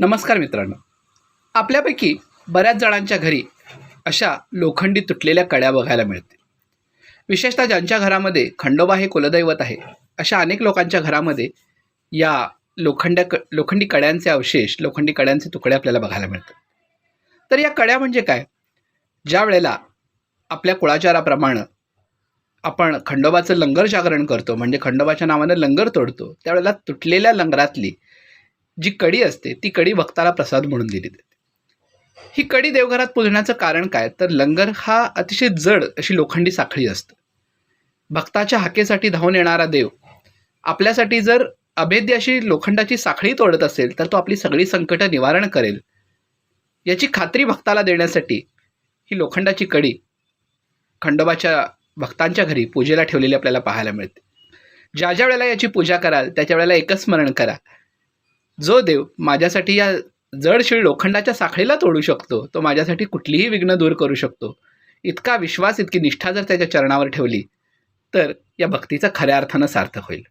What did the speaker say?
नमस्कार मित्रांनो. आपल्यापैकी बऱ्याच जणांच्या घरी अशा लोखंडी तुटलेल्या कड्या बघायला मिळतील. विशेषतः ज्यांच्या घरामध्ये खंडोबा हे कुलदैवत आहे अशा अनेक लोकांच्या घरामध्ये या लोखंड्या क लोखंडी कड्यांचे अवशेष लोखंडी कड्यांचे तुकडे आपल्याला बघायला मिळतात. तर या कड्या म्हणजे काय? ज्या वेळेला आपल्या कुळाचाराप्रमाणे आपण खंडोबाचं लंगर जागरण करतो म्हणजे खंडोबाच्या नावानं लंगर तोडतो त्यावेळेला तुटलेल्या लंगरातली जी कडी असते ती कडी भक्ताला प्रसाद म्हणून दिली जाते. ही कडी देवघरात पुजण्याचं कारण काय? तर लंगर हा अतिशय जड अशी लोखंडी साखळी असतं. भक्ताच्या हाकेसाठी धावून येणारा देव आपल्यासाठी जर अभेद्य अशी लोखंडाची साखळी तोडत असेल तर तो आपली सगळी संकटं निवारण करेल. याची खात्री भक्ताला देण्यासाठी ही लोखंडाची कडी खंडोबाच्या भक्तांच्या घरी पूजेला ठेवलेली आपल्याला पाहायला मिळते. ज्या ज्या वेळेला याची पूजा कराल त्याच्या वेळेला एकच स्मरण करा. जो देव माझ्यासाठी या जडशीळ लोखंडाच्या साखळीला तोडू शकतो तो माझ्यासाठी कुठलीही विघ्न दूर करू शकतो. इतका विश्वास इतकी निष्ठा जर त्याच्या चरणावर ठेवली तर या भक्तीचा खऱ्या अर्थानं सार्थक होईल.